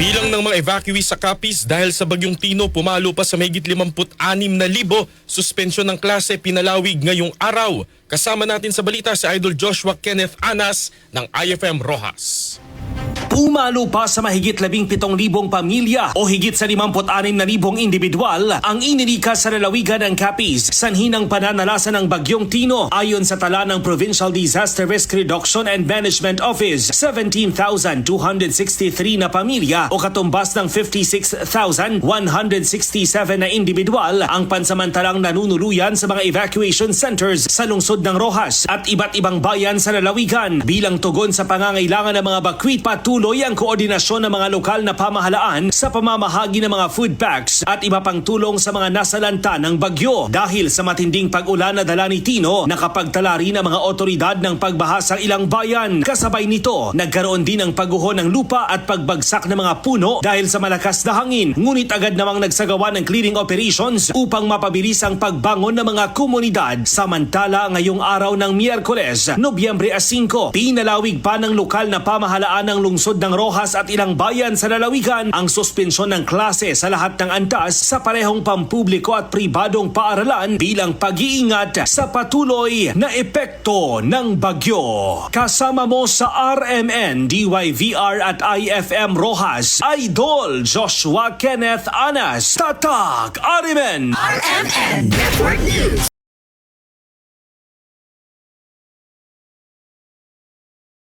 Bilang ng mga evacuees sa Capiz dahil sa bagyong Tino pumalo pa sa mahigit 56,000 suspensyon ng klase pinalawig ngayong araw. Kasama natin sa balita si Idol Joshua Kenneth Anas ng IFM Rojas. Pumalo pa sa mahigit 17,000 pamilya o higit sa 56,000 individual ang inilikas sa lalawigan ng Capiz sanhi ng pananalasan ng Bagyong Tino ayon sa tala ng Provincial Disaster Risk Reduction and Management Office. 17,263 na pamilya o katumbas ng 56,167 na individual ang pansamantalang nanunuluyan sa mga evacuation centers sa lungsod ng Rojas at iba't ibang bayan sa lalawigan bilang tugon sa pangangailangan ng mga bakwit patuloy ang koordinasyon ng mga lokal na pamahalaan sa pamamahagi ng mga food packs at iba pang tulong sa mga nasalanta ng bagyo dahil sa matinding pag-ulan na dala ni Tino nakapagtala rin ang mga otoridad ng pagbaha sa ilang bayan. Kasabay nito, nagkaroon din ng pagguho ng lupa at pagbagsak ng mga puno dahil sa malakas na hangin. Ngunit agad namang nagsagawa ng clearing operations upang mapabilis ang pagbangon ng mga komunidad. Samantala, ngayong araw ng Miyerkules, Nobyembre 5, pinalawig pa ng lokal na pamahalaan ng lungsod ng Rojas at ilang bayan sa lalawigan ang suspensyon ng klase sa lahat ng antas sa parehong pampubliko at pribadong paaralan bilang pag-iingat sa patuloy na epekto ng bagyo. Kasama mo sa RMN, DYVR at IFM Rojas, Idol Joshua Kenneth Anas, Tatak Arimen! RMN Network News.